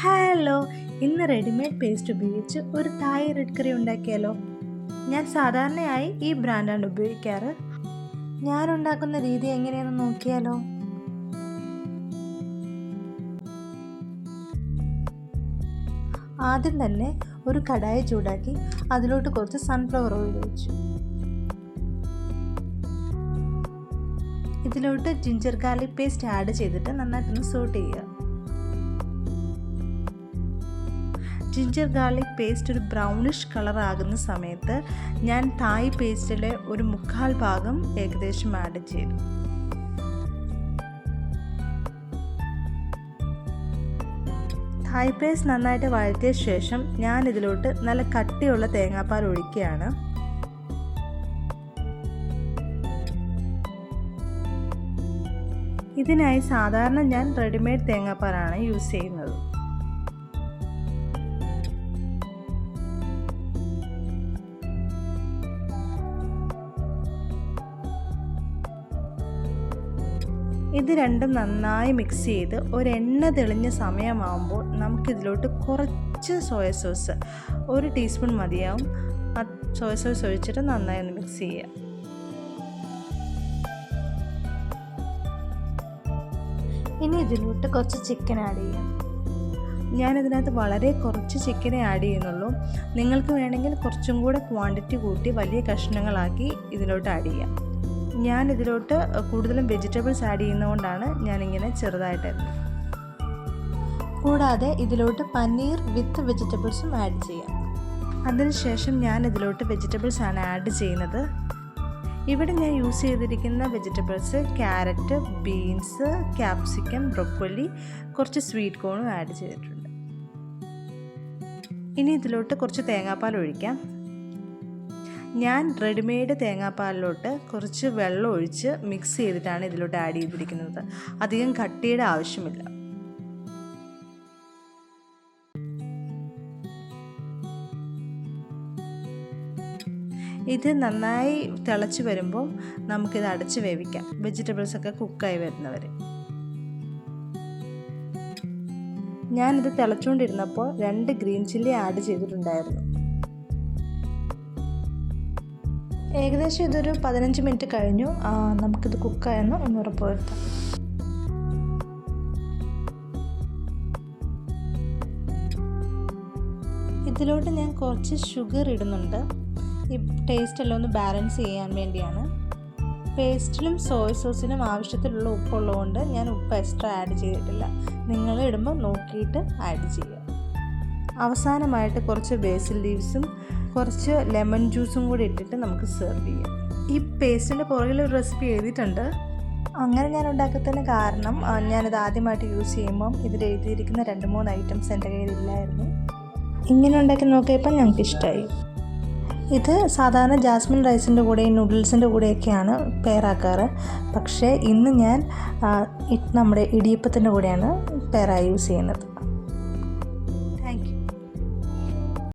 Hello ഇന്ന് readymade paste ഉപയോഗിച്ച് ഒരു തായ് റെഡ് കറി ഉണ്ടാക്കിയാലോ? ഞാൻ സാധാരണയായി ഈ ബ്രാൻഡാണ് ഉപയോഗിക്കാറ്. ഞാൻ ഉണ്ടാക്കുന്ന രീതി എങ്ങനെയാണെന്ന് നോക്കിയാലോ? ആദ്യം തന്നെ ഒരു കടായി ചൂടാക്കി അതിലോട്ട് കുറച്ച് സൺഫ്ലവർ ഓയിൽ ഒഴിച്ചു. ഇതിലോട്ട് ജിഞ്ചർ ഗാർലിക് പേസ്റ്റ് ആഡ് ചെയ്തിട്ട് നന്നായിട്ടൊന്ന് സോട്ട് ചെയ്യുക. ജിഞ്ചർ ഗാർലിക് പേസ്റ്റ് ഒരു ബ്രൗണിഷ് കളർ ആകുന്ന സമയത്ത് ഞാൻ തായ് പേസ്റ്റിലെ ഒരു മുക്കാൽ ഭാഗം ഏകദേശം ആഡ് ചെയ്തു. തായ് പേസ്റ്റ് നന്നായിട്ട് വഴറ്റിയ ശേഷം ഞാൻ ഇതിലോട്ട് നല്ല കട്ടിയുള്ള തേങ്ങാപ്പാൽ ഒഴിക്കുകയാണ്. ഇതിനായി സാധാരണ ഞാൻ റെഡിമെയ്ഡ് തേങ്ങാപ്പാലാണ് യൂസ് ചെയ്യുന്നത്. ഇത് രണ്ടും നന്നായി മിക്സ് ചെയ്ത് ഒരു എണ്ണ തെളിഞ്ഞ സമയമാകുമ്പോൾ നമുക്കിതിലോട്ട് കുറച്ച് സോയ സോസ് ഒരു ടീസ്പൂൺ മതിയാവും. സോയ സോസ് ഒഴിച്ചിട്ട് നന്നായി ഒന്ന് മിക്സ് ചെയ്യുക. ഇനി ഇതിലോട്ട് കുറച്ച് ചിക്കൻ ആഡ് ചെയ്യാം. ഞാനിതിനകത്ത് വളരെ കുറച്ച് ചിക്കനെ ആഡ് ചെയ്യുന്നുള്ളൂ. നിങ്ങൾക്ക് വേണമെങ്കിൽ കുറച്ചും കൂടെ ക്വാണ്ടിറ്റി കൂട്ടി വലിയ കഷ്ണങ്ങളാക്കി ഇതിലോട്ട് ആഡ് ചെയ്യാം. ഞാൻ ഇതിലോട്ട് കൂടുതലും വെജിറ്റബിൾസ് ആഡ് ചെയ്യുന്നതുകൊണ്ടാണ് ഞാനിങ്ങനെ ചെറുതായിട്ട് കൂടാതെ ഇതിലോട്ട് പനീർ വിത്ത് വെജിറ്റബിൾസും ആഡ് ചെയ്യാം. അതിനുശേഷം ഞാൻ ഇതിലോട്ട് വെജിറ്റബിൾസ് ആണ് ആഡ് ചെയ്യുന്നത്. ഇവിടെ ഞാൻ യൂസ് ചെയ്തിരിക്കുന്ന vegetables carrot beans capsicum broccoli കുറച്ച് സ്വീറ്റ് കോണും ആഡ് ചെയ്തിട്ടുണ്ട്. ഇനി ഇതിലോട്ട് കുറച്ച് തേങ്ങാപ്പാൽ ഒഴിക്കാം. ഞാൻ റെഡിമെയ്ഡ് തേങ്ങാപ്പാലിലോട്ട് കുറച്ച് വെള്ളം ഒഴിച്ച് മിക്സ് ചെയ്തിട്ടാണ് ഇതിലോട്ട് ആഡ് ചെയ്തിരിക്കുന്നത്. അധികം കട്ടിയുടെ ആവശ്യമില്ല. ഇത് നന്നായി തിളച്ച് വരുമ്പോൾ നമുക്കിത് അടച്ച് വേവിക്കാം. വെജിറ്റബിൾസൊക്കെ കുക്കായി വരുന്നവർ ഞാനിത് തിളച്ചുകൊണ്ടിരുന്നപ്പോൾ രണ്ട് ഗ്രീൻ ചില്ലി ആഡ് ചെയ്തിട്ടുണ്ടായിരുന്നു. ഏകദേശം ഇതൊരു പതിനഞ്ച് മിനിറ്റ് കഴിഞ്ഞു. നമുക്കിത് കുക്കായെന്ന് ഒന്ന് ഉറപ്പ് വരുത്താം. ഇതിലോട്ട് ഞാൻ കുറച്ച് ഷുഗർ ഇടുന്നുണ്ട്. ഈ ടേസ്റ്റ് എല്ലാം ഒന്ന് ബാലൻസ് ചെയ്യാൻ വേണ്ടിയാണ്. പേസ്റ്റിലും സോയ സോസിനും ആവശ്യത്തിലുള്ള ഉപ്പുള്ളതുകൊണ്ട് ഞാൻ ഉപ്പ് എക്സ്ട്രാ ആഡ് ചെയ്തിട്ടില്ല. നിങ്ങൾ ഇടുമ്പോൾ നോക്കിയിട്ട് ആഡ് ചെയ്യുക അവസാനമായിട്ട് കുറച്ച് ബേസിൽ ലീവ്സും കുറച്ച് ലെമൺ ജ്യൂസും കൂടി ഇട്ടിട്ട് നമുക്ക് സെർവ് ചെയ്യാം. ഈ പേസ്റ്റിന്റെ പുറകിൽ ഒരു റെസിപ്പി എഴുതിയിട്ടുണ്ട്. അങ്ങനെ ഞാൻ ഉണ്ടാക്കത്തിന് കാരണം ഞാനിത് ആദ്യമായിട്ട് യൂസ് ചെയ്യുമ്പം ഇതിൽ എഴുതിയിരിക്കുന്ന രണ്ട് മൂന്ന് ഐറ്റംസ് എന്റെ കയ്യിലില്ലായിരുന്നു. ഇങ്ങനെ ഉണ്ടാക്കി നോക്കിയപ്പോൾ ഞങ്ങൾക്ക് ഇഷ്ടമായി ഇത് സാധാരണ ജാസ്മിൻ റൈസിന്റെ കൂടെയും നൂഡിൽസിന്റെ കൂടെയൊക്കെയാണ് പെയറാക്കാറ് പക്ഷേ ഇന്ന് ഞാൻ നമ്മുടെ ഇടിയപ്പത്തിന്റെ കൂടെയാണ് പെയറായി യൂസ് ചെയ്യുന്നത്.